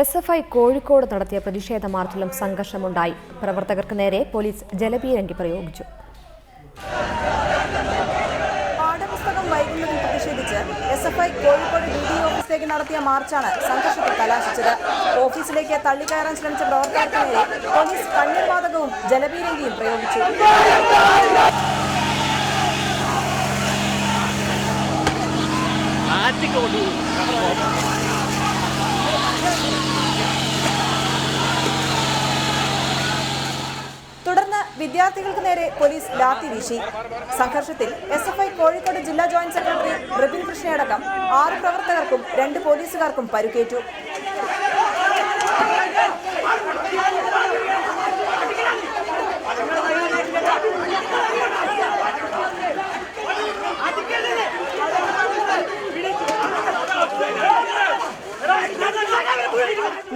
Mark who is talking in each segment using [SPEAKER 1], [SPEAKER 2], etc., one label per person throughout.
[SPEAKER 1] S F I Kozhikode നടത്തിയ പ്രതിഷേധ മാർച്ചിലും സംഘർഷമുണ്ടായി. പ്രവർത്തകർക്ക് നേരെ പോലീസ് ജലപീരങ്കി പ്രയോഗിച്ചു.
[SPEAKER 2] പാഠപുസ്തകം വൈകുന്നതിൽ പ്രതിഷേധിച്ച് S F I Kozhikode D D ഓഫീസിലേക്ക് നടത്തിയ മാർച്ചാണ് സംഘർഷത്തിൽ കലാശിച്ചത്. ഓഫീസിലേക്ക് തള്ളിക്കയറാൻ ശ്രമിച്ച പ്രവർത്തകർക്ക് നേരെ പോലീസ് കണ്ണീർവാതകവും ജലപീരങ്കിയും പ്രയോഗിച്ചു. തുടർന്ന് വിദ്യാർത്ഥികൾക്ക് നേരെ പോലീസ് ലാത്തി വീശി. സംഘർഷത്തിൽ എസ് എഫ് ഐ കോഴിക്കോട് ജില്ലാ ജോയിന്റ് സെക്രട്ടറി റിബിൻ കൃഷ്ണയടക്കം ആറ് പ്രവർത്തകർക്കും രണ്ട് പോലീസുകാർക്കും പരുക്കേറ്റു.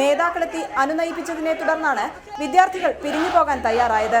[SPEAKER 2] നേതാക്കളെത്തി അനുനയിപ്പിച്ചതിനെ തുടർന്നാണ് വിദ്യാർത്ഥികൾ പിരിഞ്ഞു പോകാൻ തയ്യാറായത്.